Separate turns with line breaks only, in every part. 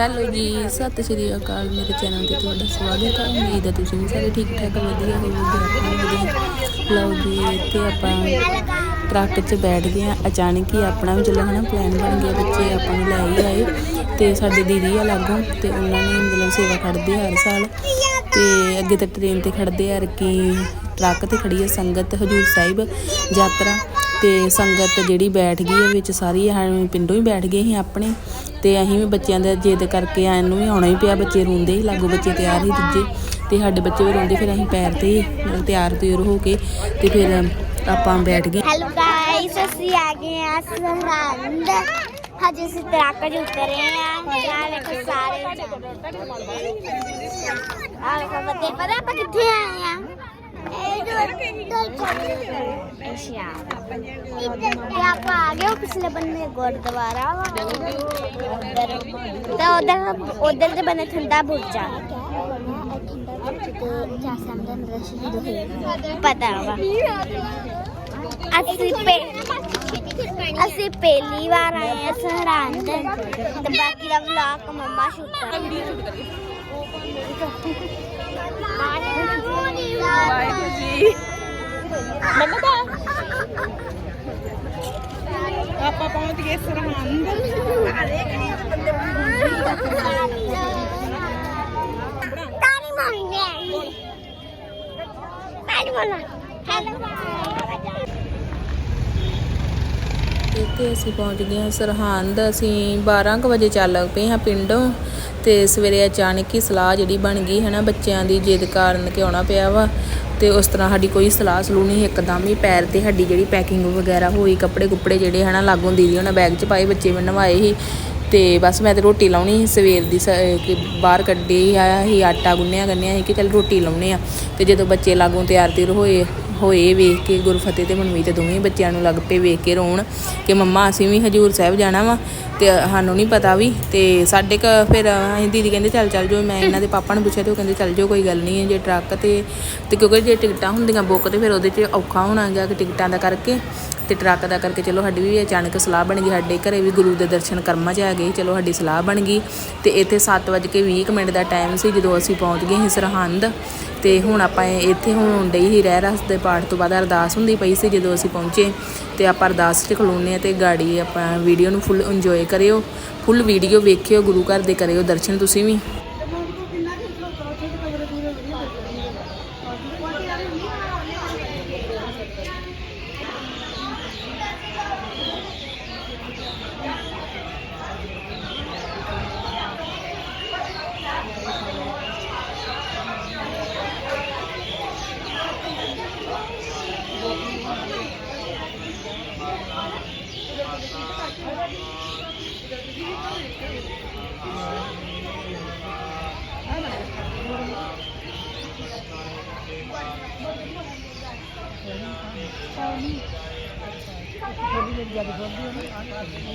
Hello ਜੀ, ਸਤਿ ਸ਼੍ਰੀ ਅਕਾਲ ਮੇਰੇ ਚੈਨਲ ਤੇ ਤੁਹਾਡਾ ਸਵਾਗਤ ਹੈ। ਉਮੀਦ ਹੈ ਤੁਸੀਂ ਵੀ ਸਾਰੇ ਠੀਕ ਠਾਕ ਵਧੀਆ ਹੋਵੋਗੇ ਵਧੀਆ ਲਓ ਜੀ, ਇੱਥੇ ਆਪਾਂ ਟਰੱਕ 'ਚ ਬੈਠ ਗਏ ਆ ਅਚਾਨਕ ਹੀ ਆਪਣਾ ਵੀ ਚਲੋ ਹਨਾ ਪਲਾਨ ਬਣ ਗਿਆ ਬੱਚੇ ਆਪਾਂ ਨੂੰ ਲੈ ਹੀ ਆਏ ਤੇ ਸਾਡੇ ਦੀਦੀ ਆ ਲਾਗੋਂ ਤੇ ਉਹਨਾਂ ਨੇ ਮਤਲਬ ਸੇਵਾ ਖੜਦੇ ਹਰ ਸਾਲ। ਤੇ ਅੱਗੇ ਤਾਂ ਟ੍ਰੇਨ ਤੇ ਖੜਦੇ ਆ ਕਿ ਟਰੱਕ ਤੇ ਖੜੀ ਹੈ ਸੰਗਤ ਹਜੂਰ ਸਾਹਿਬ ਯਾਤਰਾ। ਤੇ ਸੰਗਤ ਜਿਹੜੀ ਬੈਠ ਗਈ ਹੈ ਵਿੱਚ ਸਾਰੀ ਪਿੰਡੋਂ ਹੀ ਬੈਠ ਗਏ ਸੀ ਆਪਣੇ। ਤੇ ਅਸੀਂ ਵੀ ਬੱਚਿਆਂ ਦਾ ਜਿੱਦ ਕਰਕੇ ਆਇਆਂ ਨੂੰ ਵੀ ਆਉਣਾ ਹੀ ਪਿਆ, ਬੱਚੇ ਰੋਂਦੇ ਸੀ ਲਾਗੋ ਬੱਚੇ ਤਿਆਰ ਸੀ ਦੂਜੇ ਤੇ ਸਾਡੇ ਬੱਚੇ ਵੀ ਰੋਂਦੇ, ਫਿਰ ਅਸੀਂ ਪੈਰ ਤੇ ਹੀ ਤਿਆਰ ਹੋ ਕੇ ਤੇ ਫਿਰ ਆਪਾਂ ਬੈਠ ਗਏ।
ਹੈਲੋ ਗਾਇਸ ਅਸੀਂ ਆ ਗਏ ਆ ਸਰਹੰਦ। ਹਜੇ ਅਸੀਂ ਟਰੱਕ 'ਚ ਉਤਰੇ ਆ ਯਾਰ ਵੇਖੋ ਸਾਰੇ ਆ ਵੇਖੋ ਬੱਤੇ, ਪਤਾ ਆਪਾਂ ਕਿੱਥੇ ਆਏ ਆ ਇਹ ਜੋ ਅੱਛਾ ਤੇ ਆਪਾਂ ਆ ਗਏ ਉਹ ਪਿਛਲੇ ਬੰਨੇ ਗੁਰਦੁਆਰਾ ਵਾ ਉਧਰ ਤੇ ਉਧਰ ਉਧਰ ਦੇ ਬੰਨੇ ਠੰਡਾ ਬੁਰਜਾ ਪਤਾ ਵਾ ਅਸੀਂ ਪਹਿ- ਅਸੀਂ ਪਹਿਲੀ ਵਾਰ ਆਏ ਆ ਸਰਹੰਦ ਤੇ ਬਾਕੀ ਦਾ ਵਲੌਗ ਮੰਮਾ ਸ਼ੂਟ ਕਰ
ਵਾਹਿਗੁਰੂ ਜੀ। ਮੰਮਾ ਆਪਾਂ ਪਹੁੰਚ ਗਏ ਸਰਹੰਦ।
ਤਾਰੀ ਮਾਰਨੀ ਤਾਰੀ ਮਾਰਨਾ ਹੈਲੋ
ਇੱਥੇ ਅਸੀਂ ਪਹੁੰਚ ਗਏ ਹਾਂ ਸਰਹੰਦ। ਅਸੀਂ 12 ਕੁ ਵਜੇ ਚੱਲ ਪਏ ਹਾਂ ਪਿੰਡੋਂ ਤੇ ਸਵੇਰੇ ਅਚਾਨਕ ਹੀ ਸਲਾਹ ਜਿਹੜੀ ਬਣ ਗਈ ਹੈ ਨਾ, ਬੱਚਿਆਂ ਦੀ ਜਿੱਦ ਕਾਰਨ ਕਿ ਆਉਣਾ ਪਿਆ ਵਾ ਤੇ ਉਸ ਤਰ੍ਹਾਂ ਸਾਡੀ ਕੋਈ ਸਲਾਹ ਸਲੂਹ ਨਹੀਂ, ਇੱਕਦਮ ਹੀ ਪੈਰ ਤੇ ਸਾਡੀ ਜਿਹੜੀ ਪੈਕਿੰਗ ਵਗੈਰਾ ਹੋਈ ਕੱਪੜੇ ਕੁੱਪੜੇ ਜਿਹੜੇ ਹਨਾ ਲਾਗੋਂ ਦੀਦੀ ਉਹਨਾਂ ਬੈਗ 'ਚ ਪਾਏ, ਬੱਚੇ ਵੀ ਨਵਾਏ ਸੀ ਤੇ ਬਸ ਮੈਂ ਤੇ ਰੋਟੀ ਲਾਉਣੀ ਸੀ, ਸਵੇਰ ਦੀ ਸ- ਕਿ ਬਾਹਰ ਕੱਢੀ ਆਇਆ ਸੀ ਆਟਾ ਗੁੰਨਿਆ, ਗੰਨਿਆ ਸੀ ਕਿ ਚੱਲ ਰੋਟੀ ਲਾਉਣੇ ਆ ਤੇ ਜਦੋਂ ਬੱਚੇ ਲਾਗੋਂ ਤਿਆਰ ਤਿਰ ਹੋਏ ਹੋਏ ਵੇਖ ਕੇ ਗੁਰਫਤਿਹ ਤੇ ਮਨਮੀਤ ਦੋਵੇਂ ਬੱਚਿਆਂ ਨੂੰ ਲੱਗ ਪਏ ਵੇਖ ਕੇ ਰੋਣ ਕਿ ਮੰਮਾ ਅਸੀਂ ਵੀ ਹਜੂਰ ਸਾਹਿਬ ਜਾਣਾ ਵਾ ਤੇ ਸਾਨੂੰ ਨਹੀਂ ਪਤਾ ਵੀ ਤੇ ਸਾਡੇ ਕ ਫਿਰ ਅਸੀਂ ਦੀਦੀ ਕਹਿੰਦੇ ਚੱਲ ਚੱਲ ਜਾਓ, ਮੈਂ ਇਹਨਾਂ ਦੇ ਪਾਪਾ ਨੂੰ ਪੁੱਛਿਆ ਤੇ ਉਹ ਕਹਿੰਦੇ ਚੱਲ ਜਾਓ, ਕੋਈ ਗੱਲ ਨਹੀਂ ਹੈ ਜੇ ਟਰੱਕ ਤੇ ਤੇ ਕਿਉਂਕਿ ਜੇ ਟਿਕਟਾਂ ਹੁੰਦੀਆਂ ਬੁੱਕ ਤੇ ਫਿਰ ਉਹਦੇ 'ਚ ਔਖਾ ਹੋਣਾ ਗਾ ਕਿ ਟਿਕਟਾਂ ਦਾ ਕਰਕੇ ਤੇ ਟਰੱਕ ਦਾ ਕਰਕੇ ਚਲੋ ਸਾਡੀ ਵੀ ਅਚਾਨਕ ਸਲਾਹ ਬਣ ਗਈ, ਸਾਡੇ ਘਰੇ ਵੀ ਗੁਰੂ ਦੇ ਦਰਸ਼ਨ ਕਰਮਾਂ 'ਚ ਆ ਗਏ, ਚਲੋ ਸਾਡੀ ਸਲਾਹ ਬਣ ਗਈ ਤੇ ਇੱਥੇ 7:20 ਮਿੰਟ ਦਾ ਟਾਈਮ ਸੀ ਜਦੋਂ ਅਸੀਂ ਪਹੁੰਚ ਗਏ ਸੀ ਸਰਹੰਦ ਤੇ ਹੁਣ ਆਪਾਂ ਇੱਥੇ ਹੁਣ ਡਈ ਹੀ ਰਹਿ ਰਸ ਦੇ ਪਾਠ ਤੋਂ ਬਾਅਦ ਅਰਦਾਸ ਹੁੰਦੀ ਪਈ ਸੀ ਜਦੋਂ ਅਸੀਂ ਪਹੁੰਚੇ ਤੇ ਆਪਾਂ ਅਰਦਾਸ 'ਚ ਖਲੋਨੇ ਆ ਤੇ ਗਾੜੀ ਆਪਾਂ ਵੀਡੀਓ ਨੂੰ ਫੁੱਲ ਇੰਜੋਏ ਕਰਿਓ ਫੁੱਲ ਵੀਡੀਓ ਵੇਖਿਓ, ਗੁਰੂ ਘਰ ਦੇ ਕਰਿਓ ਦਰਸ਼ਨ ਤੁਸੀਂ ਵੀ।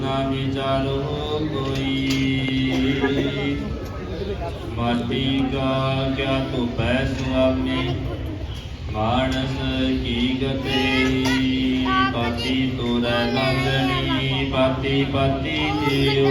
ਨਾ ਵਿਚਾਰੋ ਕੋਈ। ਮਾਟੀ ਕਾ ਕਿਆ ਤੋ ਪੈ ਸੁਆਮੀ, ਮਾਨਸ ਕੀ ਗਤੇ। ਪਾਤੀ ਤੋਰੈ ਲੰਗਣੀ ਪਾਤੀ ਪਾਤੀ ਜਿਉ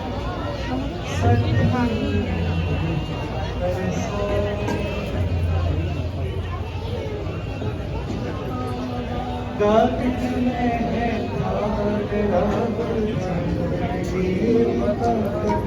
ਗਲਤ ਮੈਂ ਹੈ ਤਾਂ ਤੇਰਾ ਬੁਝਾਈ ਮਤਾਂ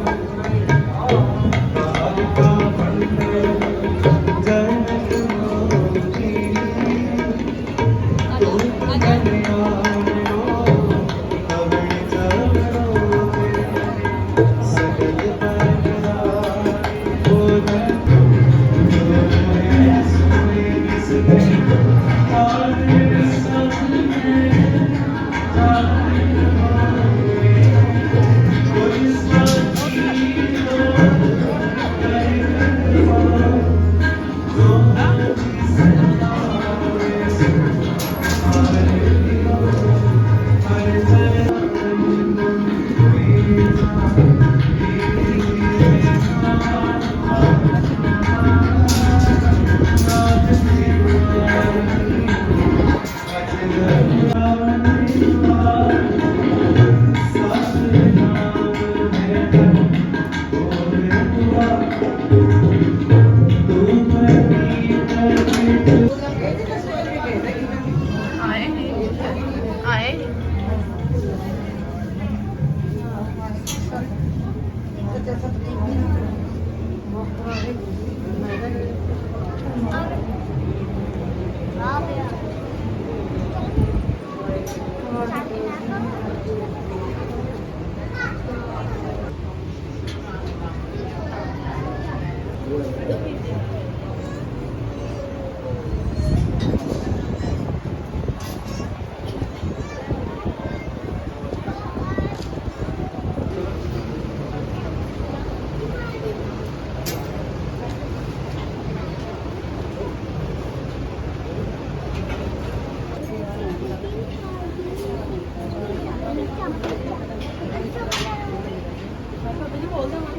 ਖੋਲ ਦਵਾਂ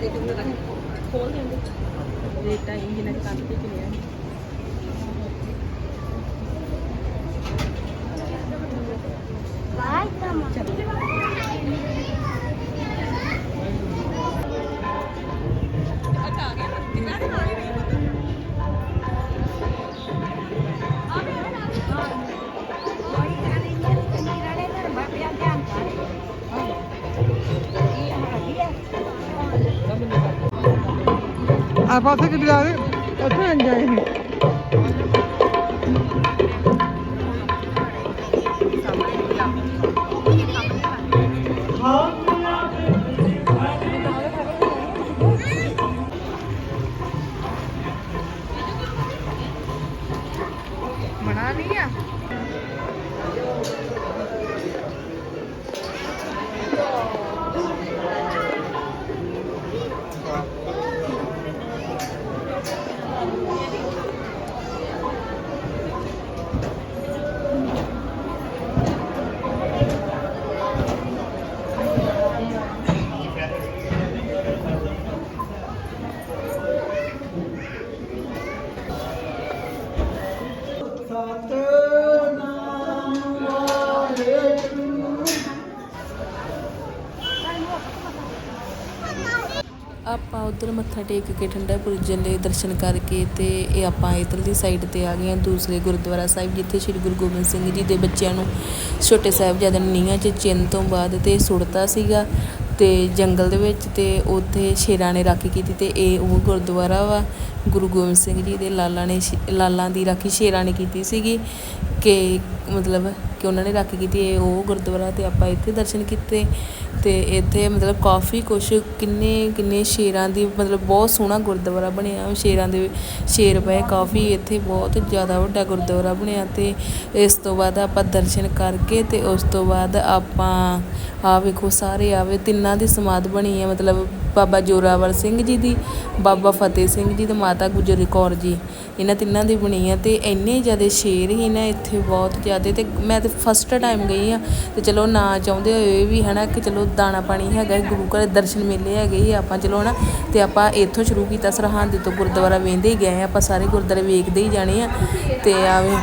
ਦੇਖ ਕੇ ਰੱਖ ਖੋਲ
ਦੇਂਗੇ ਰੇਟਾ ਇੰਜਨ ਕੱਟ
ਕੇ ਲਿਆ ਵਾਹ ਕਮਾ
ਆ ਪਾਸੇ ਕਿੱਥੇ ਜਾ ਰਹੇ? ਉੱਥੇ ਨਹੀਂ ਜਾਏ ਮਨਾ ਨਹੀਂ ਆ?
ਆਪਾਂ ਮੱਥਾ ਟੇਕ ਕੇ ਠੰਡਾ ਬੁਰਜ ਦੇ ਦਰਸ਼ਨ ਕਰਕੇ ਤੇ ਇਹ ਆਪਾਂ ਇਧਰਲੀ ਸਾਈਡ ਤੇ ਆ ਗਏ ਹਾਂ, ਦੂਸਰੇ ਗੁਰਦੁਆਰਾ ਸਾਹਿਬ, ਜਿੱਥੇ ਸ੍ਰੀ ਗੁਰੂ ਗੋਬਿੰਦ ਸਿੰਘ ਜੀ ਦੇ ਬੱਚਿਆਂ ਨੂੰ ਛੋਟੇ ਸਾਹਿਬਜ਼ਾਦਿਆਂ ਨੂੰ ਨੀਹਾਂ 'ਚ ਚਿੰਨ ਤੋਂ ਬਾਅਦ ਤੇ ਸੁੱਟਤਾ ਸੀਗਾ ਤੇ ਜੰਗਲ ਦੇ ਵਿੱਚ ਤੇ ਉੱਥੇ ਸ਼ੇਰਾਂ ਨੇ ਰਾਖੀ ਕੀਤੀ ਤੇ ਇਹ ਉਹ ਗੁਰਦੁਆਰਾ ਵਾ, ਗੁਰੂ ਗੋਬਿੰਦ ਸਿੰਘ ਜੀ ਦੇ ਲਾਲਾਂ ਨੇ ਸ਼- ਲਾਲਾਂ ਦੀ ਰਾਖੀ ਸ਼ੇਰਾਂ ਨੇ ਕੀਤੀ ਸੀਗੀ ਕਿ ਮਤਲਬ ਕਿ ਉਹਨਾਂ ਨੇ ਰਾਖੀ ਕੀਤੀ ਇਹ ਉਹ ਗੁਰਦੁਆਰਾ ਅਤੇ ਆਪਾਂ ਇੱਥੇ ਦਰਸ਼ਨ ਕੀਤੇ ਅਤੇ ਇੱਥੇ ਮਤਲਬ ਕਾਫੀ ਕੁਛ ਕਿੰਨੇ ਕਿੰਨੇ ਸ਼ੇਰਾਂ ਦੀ ਮਤਲਬ ਬਹੁਤ ਸੋਹਣਾ ਗੁਰਦੁਆਰਾ ਬਣਿਆ, ਸ਼ੇਰਾਂ ਦੇ ਸ਼ੇਰ ਪਏ ਕਾਫੀ, ਇੱਥੇ ਬਹੁਤ ਜ਼ਿਆਦਾ ਵੱਡਾ ਗੁਰਦੁਆਰਾ ਬਣਿਆ ਅਤੇ ਇਸ ਤੋਂ ਬਾਅਦ ਆਪਾਂ ਦਰਸ਼ਨ ਕਰਕੇ ਅਤੇ ਉਸ ਤੋਂ ਬਾਅਦ ਆਪਾਂ ਆ ਵੇਖੋ ਸਾਰੇ ਆਵੇ ਤਿੰਨਾਂ ਦੀ ਸਮਾਧ ਬਣੀ ਹੈ ਮਤਲਬ ਬਾਬਾ ਜੋਰਾਵਰ ਸਿੰਘ ਜੀ ਦੀ, ਬਾਬਾ ਫਤਿਹ ਸਿੰਘ ਜੀ ਤੇ ਮਾਤਾ ਗੁਜਰ ਕੌਰ ਜੀ। ਇਹਨਾਂ ਤਿੰਨਾਂ ਦੀ ਬਣੀ ਹੈ ਅਤੇ ਇੰਨੇ ਜ਼ਿਆਦਾ ਸ਼ੇਰ ਹੀ ਨਾ ਇੱਥੇ ਬਹੁਤ ਜ਼ਿਆਦਾ ਅਤੇ ਮੈਂ ਤੇ ਫਸਟ ਟਾਈਮ ਗਈ ਆ ਤੇ ਚਲੋ ਨਾ ਚਾਹੁੰਦੇ ਹੋਏ ਵੀ ਹਨਾ ਕਿ ਚਲੋ ਦਾਣਾ ਪਾਣੀ ਹੈਗਾ ਗੁਰੂ ਘਰ ਦਰਸ਼ਨ ਮੇਲੇ ਹੈਗੇ ਹੀ ਆਪਾਂ ਚਲੋ ਹਨਾ ਤੇ ਆਪਾਂ ਇੱਥੋਂ ਸ਼ੁਰੂ ਕੀਤਾ ਸਰਹੰਦ ਤੋਂ ਗੁਰਦੁਆਰਾ ਵੇਂਦੇ ਹੀ ਗਏ ਆਪਾਂ ਸਾਰੇ ਗੁਰਦੁਆਰੇ ਵੇਖਦੇ ਹੀ ਜਾਣੇ ਆ ਤੇ ਆਵੇ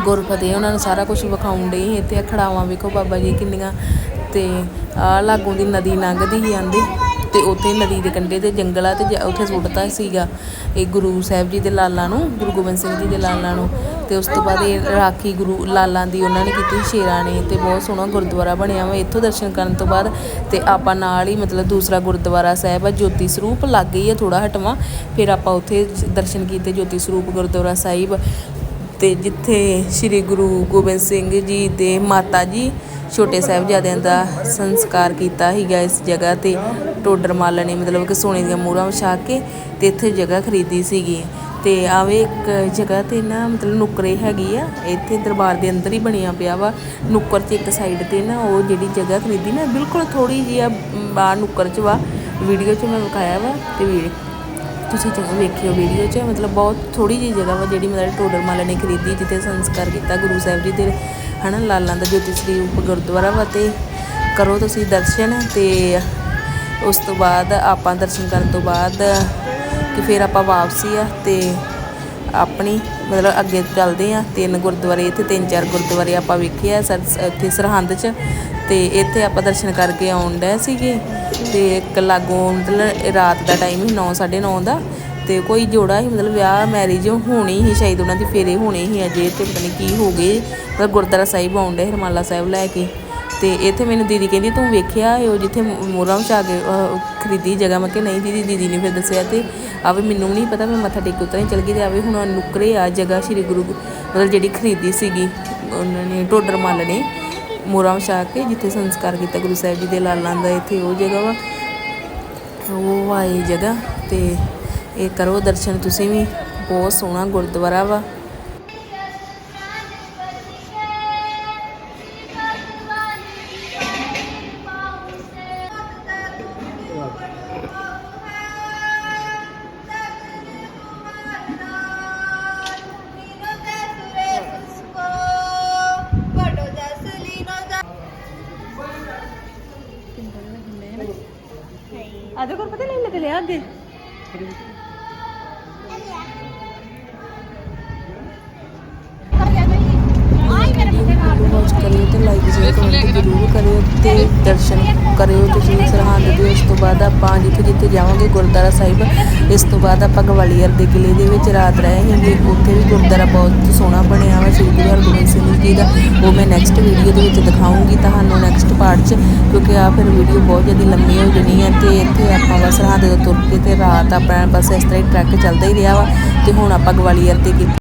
ਗੁਰਫਤਿਹ ਉਹਨਾਂ ਨੂੰ ਸਾਰਾ ਕੁਝ ਵਿਖਾਉਣ ਡਈ ਇੱਥੇ ਖੜਾਵਾਂ ਵੇਖੋ ਬਾਬਾ ਜੀ ਕਿੰਨੀਆਂ ਤੇ ਆ ਲਾਗੋਂ ਦੀ ਨਦੀ ਲੰਘਦੀ ਹੀ ਆਂਦੀ ਤੇ ਉੱਥੇ ਨਦੀ ਦੇ ਕੰਢੇ ਤੇ ਜੰਗਲ ਆ ਤੇ ਉੱਥੇ ਸੁੱਟਤਾ ਸੀਗਾ ਇਹ ਗੁਰੂ ਸਾਹਿਬ ਜੀ ਦੇ ਲਾਲਾਂ ਨੂੰ, ਗੁਰੂ ਗੋਬਿੰਦ ਸਿੰਘ ਜੀ ਦੇ ਲਾਲਾਂ ਨੂੰ ਤੇ ਉਸ ਤੋਂ ਬਾਅਦ ਇਹ ਰਾਖੀ ਗੁਰੂ ਲਾਲਾਂ ਦੀ ਉਹਨਾਂ ਨੇ ਕੀਤੀ, ਸ਼ੇਰਾਂ ਨੇ ਤੇ ਬਹੁਤ ਸੋਹਣਾ ਗੁਰਦੁਆਰਾ ਬਣਿਆ ਵਾ ਇੱਥੋਂ ਦਰਸ਼ਨ ਕਰਨ ਤੋਂ ਬਾਅਦ ਤੇ ਆਪਾਂ ਨਾਲ ਹੀ ਮਤਲਬ ਦੂਸਰਾ ਗੁਰਦੁਆਰਾ ਸਾਹਿਬ ਆ, ਜੋਤੀ ਸਰੂਪ ਲੱਗ ਗਈ ਆ ਥੋੜਾ ਹਟਵਾ। ਫਿਰ ਆਪਾਂ ਉੱਥੇ ਦਰਸ਼ਨ ਕੀਤੇ ਜੋਤੀ ਸਰੂਪ ਗੁਰਦੁਆਰਾ ਸਾਹਿਬ ਤੇ ਜਿੱਥੇ ਸ੍ਰੀ ਗੁਰੂ ਗੋਬਿੰਦ ਸਿੰਘ ਜੀ ਦੇ ਮਾਤਾ ਜੀ ਛੋਟੇ ਸਾਹਿਬਜ਼ਾਦਿਆਂ ਦਾ ਸੰਸਕਾਰ ਕੀਤਾ ਸੀਗਾ ਇਸ ਜਗ੍ਹਾ ਤੇ। ਟੋਡਰ ਮਾਲਾ ਨੇ ਮਤਲਬ ਕਿ ਸੋਨੇ ਦੀਆਂ ਮੂਹਰਾਂ ਵਿਛਾ ਕੇ ਤੇ ਇੱਥੇ ਜਗ੍ਹਾ ਖਰੀਦੀ ਸੀਗੀ। ਤੇ ਆਵੇ ਇੱਕ ਜਗ੍ਹਾ ਤੇ ਨਾ ਮਤਲਬ ਨੁਕਰੇ ਹੈਗੀ ਆ, ਇੱਥੇ ਦਰਬਾਰ ਦੇ ਅੰਦਰ ਹੀ ਬਣਿਆ ਪਿਆ ਵਾ। ਨੁੱਕਰ 'ਚ ਇੱਕ ਸਾਈਡ ਤੇ ਨਾ ਉਹ ਜਿਹੜੀ ਜਗ੍ਹਾ ਖਰੀਦੀ ਨਾ, ਬਿਲਕੁਲ ਥੋੜੀ ਜਿਹੀ ਆ ਬਾਹਰ ਨੁੱਕਰ 'ਚ ਵਾ। ਵੀਡੀਓ 'ਚ ਮੈਂ ਵਿਖਾਇਆ ਵਾ ਤੇ ਵੀ ਤੁਸੀਂ ਜਗ੍ਹਾ ਵੇਖਿਓ ਵੀਡੀਓ 'ਚ। ਮਤਲਬ ਬਹੁਤ ਥੋੜੀ ਜਿਹੀ ਜਗ੍ਹਾ ਵਾ ਜਿਹੜੀ ਮਤਲਬ ਟੋਡਰ ਮਾਲਾ ਨੇ ਖਰੀਦੀ, ਜਿੱਥੇ ਸੰਸਕਾਰ ਕੀਤਾ ਗੁਰੂ ਸਾਹਿਬ ਜੀ ਦੇ, ਹਨਾ, ਲਾਲਾਂ ਦਾ ਜੋਤੀ ਸਰੂਪ ਗੁਰਦੁਆਰਾ ਵਾ ਤੇ ਕਰੋ ਤੁਸੀਂ ਦਰਸ਼ਨ ਤੇ ਉਸ ਤੋਂ ਬਾਅਦ ਆਪਾਂ ਦਰਸ਼ਨ ਕਰਨ ਤੋਂ ਬਾਅਦ ਕਿ ਫਿਰ ਆਪਾਂ ਵਾਪਸੀ ਆ ਤੇ ਆਪਣੀ ਮਤਲਬ ਅੱਗੇ ਚੱਲਦੇ ਆ। ਤਿੰਨ ਗੁਰਦੁਆਰੇ, ਇੱਥੇ ਤਿੰਨ ਚਾਰ ਗੁਰਦੁਆਰੇ ਆਪਾਂ ਵੇਖੇ ਆ ਸਰ, ਇੱਥੇ ਸਰਹੰਦ 'ਚ ਤੇ ਇੱਥੇ ਆਪਾਂ ਦਰਸ਼ਨ ਕਰਕੇ ਆਉਣ ਡਏ ਸੀਗੇ। ਤੇ ਇੱਕ ਲਾਗੋਂ ਮਤਲਬ ਰਾਤ ਦਾ ਟਾਈਮ ਸੀ 9:30 ਦਾ ਤੇ ਕੋਈ ਜੋੜਾ ਹੀ ਮਤਲਬ ਵਿਆਹ ਮੈਰਿਜ ਹੋਣੀ ਸੀ, ਸ਼ਾਇਦ ਉਹਨਾਂ ਦੀ ਫੇਰੇ ਹੋਣੇ ਹੀ ਅਜੇ ਤੇ ਪਤਾ ਨਹੀਂ ਕੀ ਹੋ ਗਏ। ਮਤਲਬ ਗੁਰਦੁਆਰਾ ਸਾਹਿਬ ਆਉਣ ਡਏ ਹਰਮਾਲਾ ਸਾਹਿਬ ਲੈ ਕੇ। ਤੇ ਇੱਥੇ ਮੈਨੂੰ ਦੀਦੀ ਕਹਿੰਦੀ, ਤੂੰ ਵੇਖਿਆ ਉਹ ਜਿੱਥੇ ਮੋਹਰਾਂ ਵਿਛਾ ਕੇ ਖਰੀਦੀ ਜਗ੍ਹਾ? ਮੈਂ ਕਿ ਨਹੀਂ ਦੀਦੀ ਦੀਦੀ ਨੇ ਫਿਰ ਦੱਸਿਆ ਤੇ ਆਵੇ ਮੈਨੂੰ ਵੀ ਨਹੀਂ ਪਤਾ, ਮੈਂ ਮੱਥਾ ਟੇਕ ਕੇ ਉਤਰਾਂ ਹੀ ਚਲ ਗਈ ਤੇ ਆਵੇ ਹੁਣ ਨੁਕਰੇ ਆ ਜਗ੍ਹਾ ਸ਼੍ਰੀ ਗੁਰੂ ਮਤਲਬ ਜਿਹੜੀ ਖਰੀਦੀ ਸੀਗੀ, ਉਹਨਾਂ ਨੇ ਟੋਡਰ ਮੱਲ ਨੇ ਮੋਹਰਾਂ ਵਿਛਾ ਕੇ ਜਿੱਥੇ ਸੰਸਕਾਰ ਕੀਤਾ ਗੁਰੂ ਸਾਹਿਬ ਜੀ ਦੇ ਲਾਲਾਂ ਦਾ, ਇੱਥੇ ਉਹ ਜਗ੍ਹਾ ਵਾ। ਉਹ ਵਾ ਇਹ ਜਗ੍ਹਾ ਤੇ ਇਹ ਕਰੋ ਦਰਸ਼ਨ, ਤੁਸੀਂ ਵੀ ਬਹੁਤ ਸੋਹਣਾ ਗੁਰਦੁਆਰਾ ਵਾ।
ਪਤਾ
ਦਰਸ਼ਨ ਕਰਿਓ ਤੁਸੀਂ, ਸਰਹੰਦ ਦੇ ਉਸ ਤੋਂ ਬਾਅਦ ਆਪਾਂ ਜਿੱਥੇ ਜਿੱਥੇ ਜਾਵਾਂਗੇ, ਗੁਰਦੁਆਰਾ ਸਾਹਿਬ, ਇਸ ਤੋਂ ਬਾਅਦ ਆਪਾਂ ਗਵਾਲੀਅਰ ਦੇ ਕਿਲੇ ਦੇ ਵਿੱਚ ਰਾਤ ਰਹੇ ਹਾਂਗੇ ਉੱਥੇ ਵੀ ਗੁਰਦੁਆਰਾ ਬਹੁਤ ਸੋਹਣਾ ਬਣਿਆ ਵਾ, ਸ਼੍ਰੀ ਗੁਰੂ ਹਰਗੋਬਿੰਦ ਸਿੰਘ ਜੀ ਦਾ। ਉਹ ਮੈਂ ਨੈਕਸਟ ਵੀਡੀਓ ਦੇ ਵਿੱਚ ਦਿਖਾਉਂਗੀ ਤੁਹਾਨੂੰ ਨੈਕਸਟ ਪਾਰਟ 'ਚ, ਕਿਉਂਕਿ ਆ ਫਿਰ ਵੀਡੀਓ ਬਹੁਤ ਜ਼ਿਆਦਾ ਲੰਮੀ ਹੋ ਜਾਣੀ ਹੈ ਤੇ ਇੱਥੇ ਆਪਾਂ ਬਸ ਸਰਹੰਦ ਤੋਂ ਤੁਰ ਕੇ ਤੇ ਰਾਤ ਆਪਣਾ ਬਸ ਇਸ ਤਰ੍ਹਾਂ ਹੀ ਟਰੱਕ ਚੱਲਦਾ ਹੀ ਰਿਹਾ ਵਾ। ਤੇ ਹੁਣ ਆਪਾਂ ਗਵਾਲੀਅਰ ਦੇ ਕਿਲੇ